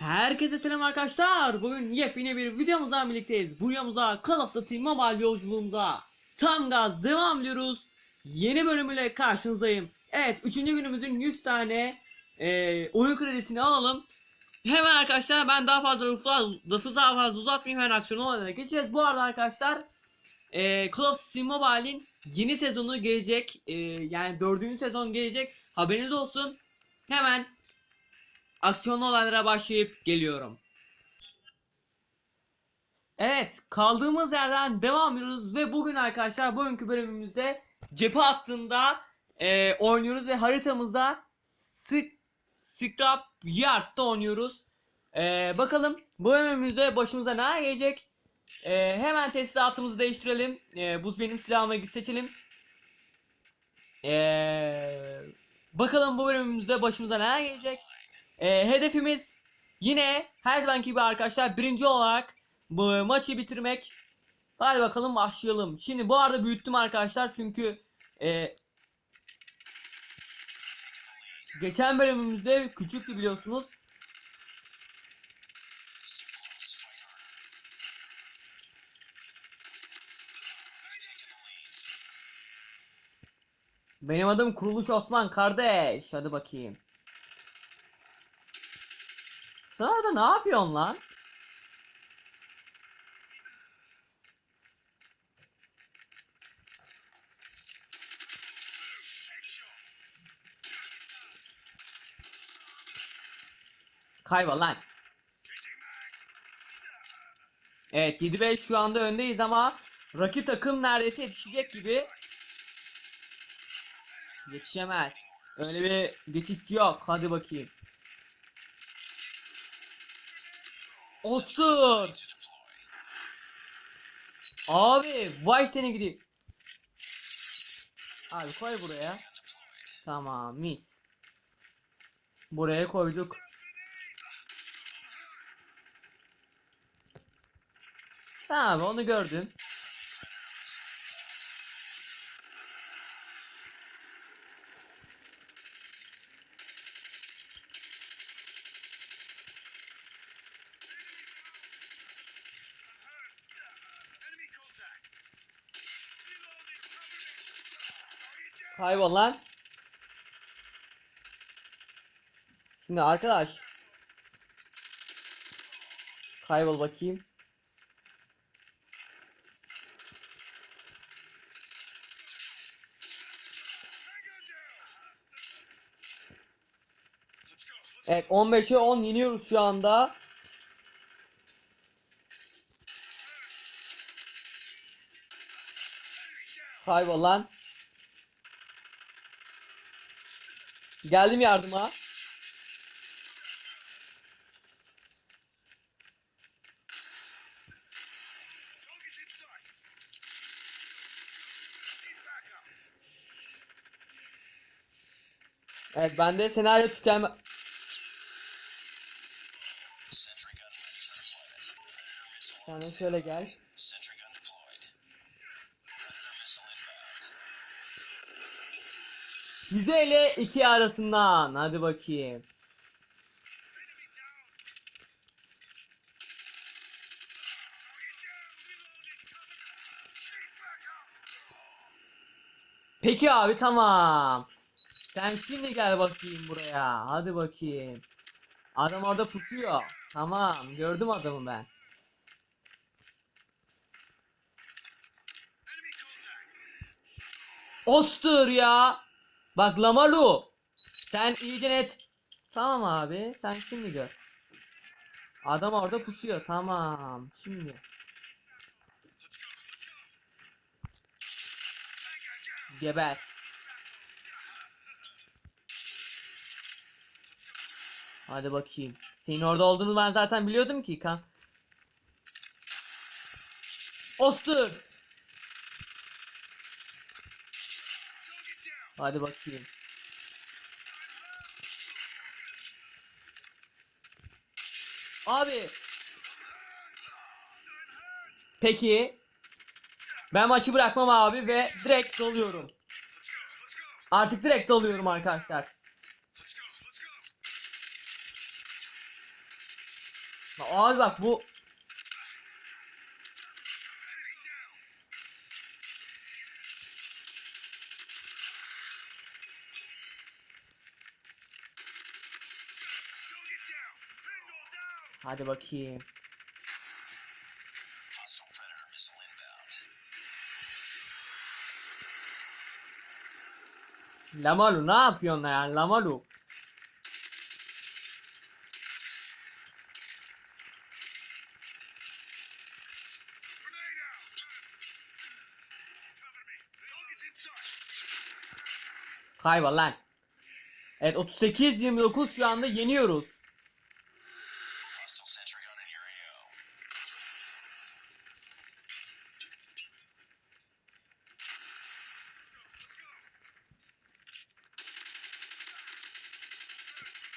Herkese selam arkadaşlar. Bugün yepyeni bir videomuzdan birlikteyiz. Buraya Call of Duty Mobile yolculuğumuza tam gaz devam ediyoruz. Yeni bölümüyle karşınızdayım. Evet 3. günümüzün 100 tane e, oyun kredisini alalım. Hemen arkadaşlar ben daha fazla lafı, daha fazla uzatmayayım hemen aksiyon olaylarına geçeceğiz. Bu arada arkadaşlar e, Call of Duty Mobile'in yeni sezonu gelecek. E, yani 4. sezon gelecek. Haberiniz olsun. Hemen aksiyonlu olaylara başlayıp geliyorum. Evet kaldığımız yerden devam ediyoruz ve bugün arkadaşlar bugünkü bölümümüzde cephe hattında e, oynuyoruz ve haritamızda Scrap Yard'da oynuyoruz. E, bakalım bu bölümümüzde başımıza ne gelecek? E, hemen tesisatımızı değiştirelim. E, buz benim silahımı seçelim. E, bakalım bu bölümümüzde başımıza ne gelecek? Ee, hedefimiz yine her zamanki gibi arkadaşlar birinci olarak bu maçı bitirmek. Hadi bakalım başlayalım. Şimdi bu arada büyüttüm arkadaşlar çünkü e, geçen bölümümüzde küçüktü biliyorsunuz. Benim adım Kuruluş Osman kardeş. Hadi bakayım. Sen orada ne yapıyorsun lan? Kaybol lan. Evet 7-5 şu anda öndeyiz ama rakip takım neredeyse yetişecek gibi. Yetişemez. Öyle bir geçiş yok. Hadi bakayım. Ostur. Abi vay seni gideyim. Abi koy buraya. Tamam mis. Buraya koyduk. Tamam onu gördüm. Kaybol lan. Şimdi arkadaş. Kaybol bakayım. Evet 15'e 10 yeniyoruz şu anda. Kaybol lan. Geldim yardıma. Evet ben de senaryo tükenme... De şöyle gel. Füze ile iki arasından. Hadi bakayım. Peki abi tamam. Sen şimdi gel bakayım buraya. Hadi bakayım. Adam orada pusuyor. Tamam gördüm adamı ben. Ostur ya. Bak Lamalu. Sen iyice net. Tamam abi. Sen şimdi gör. Adam orada pusuyor. Tamam. Şimdi. Geber. Hadi bakayım. Senin orada olduğunu ben zaten biliyordum ki kan. Ostur. Hadi bakayım. Abi. Peki. Ben maçı bırakmam abi ve direkt doluyorum. Artık direkt doluyorum arkadaşlar. Abi bak bu Hadi bakayım. Lamalu ne yapıyorsun ya Lamalu? Kaybol lan. Evet 38-29 şu anda yeniyoruz.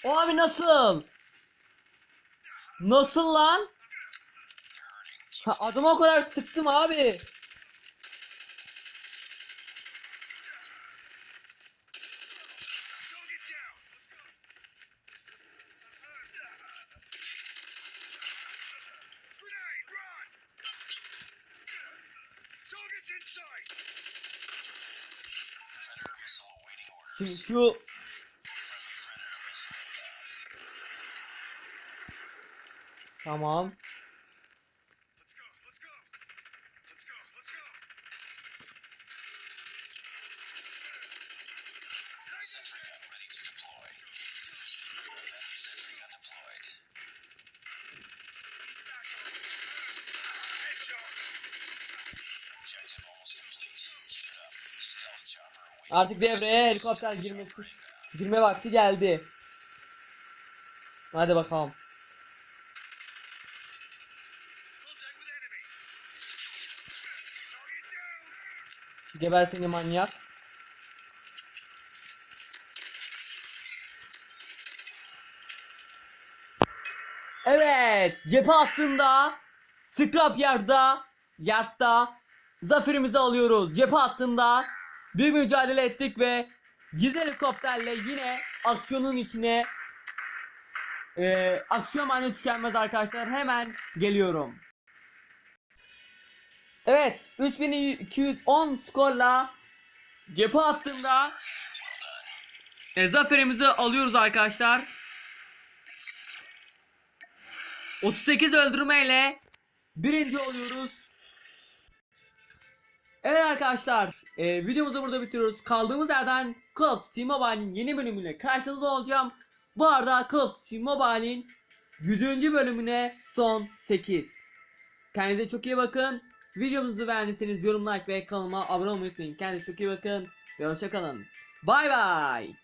O abi nasıl? Nasıl lan? Ha, adama o kadar sıktım abi. Grenade, run! Awaiting Artık devreye helikopter girmesi girme vakti geldi. Hadi bakalım. Geber seni manyak. Evet, cephe hattında Scrap Yard'da Yard'da zaferimizi alıyoruz. Cephe hattında bir mücadele ettik ve gizli helikopterle yine aksiyonun içine e, aksiyon mani tükenmez arkadaşlar. Hemen geliyorum. Evet, 3210 skorla cephe hattında e, zaferimizi alıyoruz arkadaşlar. 38 öldürmeyle birinci oluyoruz. Evet arkadaşlar, e, videomuzu burada bitiriyoruz. Kaldığımız yerden Call of Duty Mobile'in yeni bölümüyle karşınızda olacağım. Bu arada Call of Duty Mobile'in 100. bölümüne son 8. Kendinize çok iyi bakın. Videomuzu beğendiyseniz yorum like ve kanalıma abone olmayı unutmayın. Kendinize çok iyi bakın ve hoşçakalın. Bay bay.